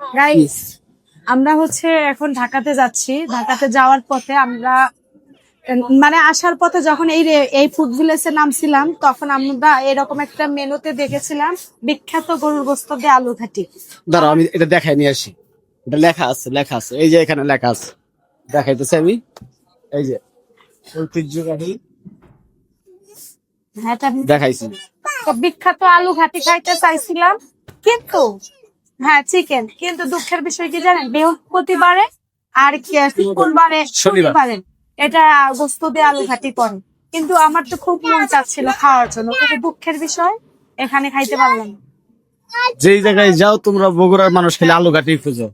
Guys আমরা হচ্ছে এখন ঢাকাতে যাচ্ছি। ঢাকাতে যাওয়ার পথে আমরা মানে আসার পথে যখন এই এই ফুড ভিলেজে নামছিলাম তখন আমরা এরকম একটা মেনুতে দেখেছিলাম বিখ্যাত গরুর গোস্ত দিয়ে আলু ঘাটি দাঁড়াও আমি এটা দেখাই নিয়ে আসি। এটা লেখা আছে লেখা আছে। এই যে এখানে লেখা আছে। দেখাইতেছি আমি। এই যে ঐতিহ্যবাহী। হ্যাঁ দেখাইছি। বিখ্যাত আলু ঘাটি খাইতে চাইছিলাম কিন্তু হ্যাঁ চিকেন কিন্তু দুঃখের বিষয় কি জানেন? বৃহস্পতিবারে আর কি শুক্রবারে শনিবার। এটা গোস্ত দিয়ে আলু ঘাটি পরে কিন্তু আমার তো খুব মন চাচ্ছিল খাওয়ার জন্য। কিন্তু দুঃখের বিষয় এখানে খাইতে পারলাম। যেই জায়গায় যাও তোমরা বগুড়ার মানুষ খেলে আলু ঘাটি খুঁজো।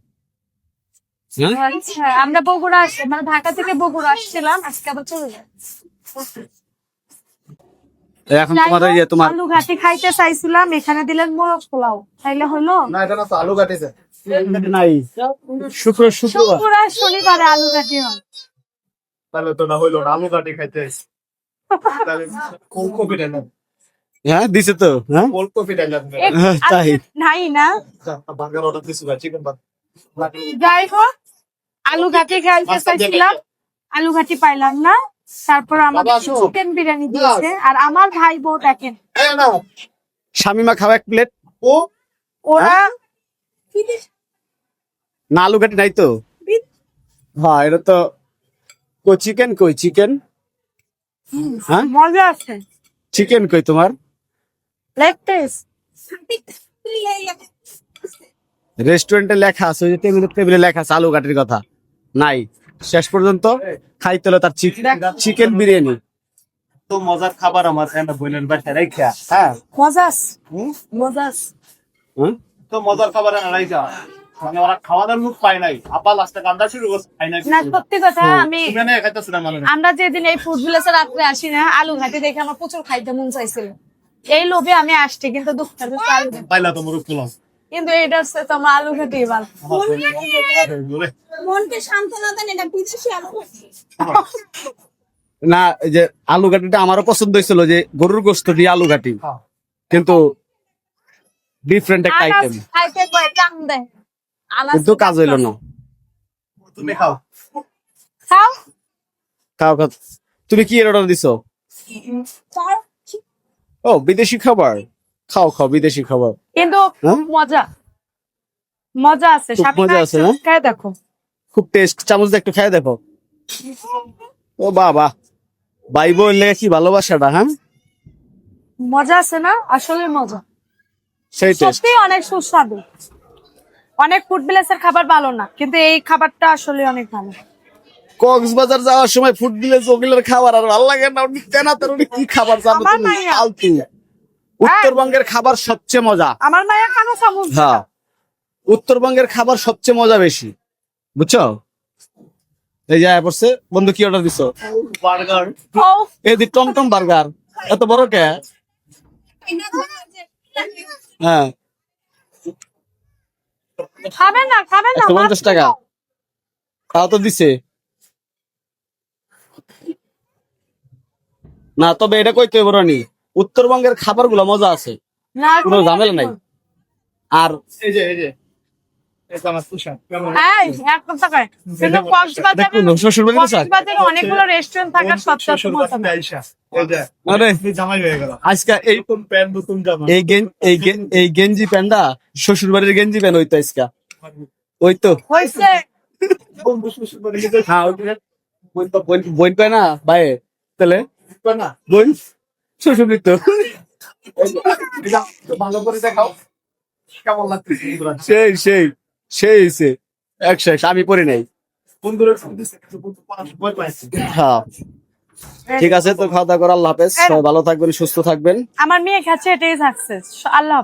হ্যাঁ? আচ্ছা আমরা বগুড়া আসছি মানে ঢাকা থেকে বগুড়া আসছিলাম আজকে আবার চলে যাই এখন তোমার এই তোমার আলু ঘাটি খাইতে চাইছিলাম এখানে দিলেন মোরগ পোলাও তাইলে হলো? না এটা না আলু কাটিছে নাই। শুক্র শুক্রবার। শুক্র আর শনিবারে আলু ঘাটি হয়। তাহলে তো না হইল না আলু কাটি খাইতে। আইছি। তাহলে ফুলকপি দেন হ্যাঁ দিছে তো হ্যাঁ? হ্যাঁ, তাই। নাই না? বার্গার অর্ডার দিছি ভাই চিকেন বার্গার। যাই হোক আলু ঘাটি খাইতে চাইছিলাম। আলু ঘাটি পাইলাম না। তারপর আমাদের চিকেন বিরিয়ানি দিয়েছে। আর আমার ভাই বউ দেখেন। শামিমা খাও এক প্লেট ও? ওরা না আলু ঘাটি নাই তো? হ্যাঁ এটা তো কই চিকেন কই চিকেন হ্যাঁ? মজা আছে। চিকেন কই তোমার? লেগ পিস রেস্টুরেন্টে লেখা আছে ওই যে টেবিলে লেখা আছে আলু ঘাটির কথা। নাই। শেষ পর্যন্ত খাইতে হলো তার চিকেন বিরিয়ানি। তো মজার খাবার আমার রাইখা হ্যাঁ। মজা আছে মজা আছে হ্যাঁ? তো মজার খাবার এনে রাইখা মানে ওরা খাওয়া দাওয়ার মুখ পায় নাই। আপা লাস্টে কান্দা শুরু করছে খাই নাই না সত্যি কথা আমি তুমি না খাইতেছ না মানে আমরা যেদিন এই ফুড ভিলেজে রাত্রে আসি না আলু ঘাটি দেখে আমার প্রচুর খাইতে মন চাইছিল। এই লোভে আমি আসছি কিন্তু দুঃখের ঘাটি। পাইলা তো মুরুখ পুলাম কিন্তু এটা হচ্ছে তোমার আলু ঘাটি ভালো মনকে সান্ত্বনা দেন এটা বিদেশি আলু না এই যে আলু ঘাটিটা আমারও পছন্দ হয়েছিল যে গরুর গোস্ত দিয়ে আলু ঘাটি হ্যাঁ। কিন্তু ডিফারেন্ট একটা আইটেম কিন্তু কাজ হইল না। তুমি খাও। খাও। খাও খাও। তুমি কি অর্ডার দিছো? ও বিদেশি খাবার? খাও খাও বিদেশি খাবার। কিন্তু হ্যাঁ? মজা। মজা আছে। মজা আছে, না? খায় দেখো। খুব টেস্ট চামচ দিয়ে একটু খাই দেখো। ও বাবা। ভাই বোন লেগে কি ভালোবাসাটা হ্যাঁ? মজা আছে না? আসলে মজা। সেই সত্যি অনেক সুস্বাদু। অনেক ফুড ভিলেজের খাবার ভালো না কিন্তু এই খাবারটা আসলে অনেক ভালো। কক্সবাজার যাওয়ার সময় ফুড দিলে ওগুলোর খাবার আর ভালো লাগে না। উনি কেন তার উনি কি খাবার জানো তুমি? ফালতু। উত্তরবঙ্গের খাবার সবচেয়ে মজা। আমার মায়ের চামচ হ্যাঁ। উত্তরবঙ্গের খাবার সবচেয়ে মজা বেশি। বুঝছ? এই যায় পড়ছে বন্ধু কি অর্ডার দিছো? বার্গার। ও এই দি টমটম বার্গার। এত বড় কে? হ্যাঁ। খাবে না খাবে না একশো পঞ্চাশ টাকা। তাও তো দিছে। না তবে এটা কইতে হবে রানি। উত্তরবঙ্গের খাবারগুলো মজা আছে। কোনো ঝামেলা নাই। আর এই যে এই যে অনেকগুলো রেস্টুরেন্ট থাকার হয়ে আজকে গেঞ্জি প্যান্টটা শ্বশুর বাড়ির গেঞ্জি প্যান্ট হইতো আজকা। ওই তো হ্যাঁ ওই তো- বোন কয় না ভাই? তাহলে? বোন বাড়ি ভালো করে দেখাও কেমন লাগতেছে সেই সেই সেই সে একশো শেষ আমি পড়ি নাই। হ্যাঁ। ঠিক আছে তো খাওয়া দাওয়া করে আল্লাহ হাফেজ। সবাই ভালো থাকবেন সুস্থ থাকবেন। আমার মেয়ে খাচ্ছে এটাই সাকসেস আল্লাহ।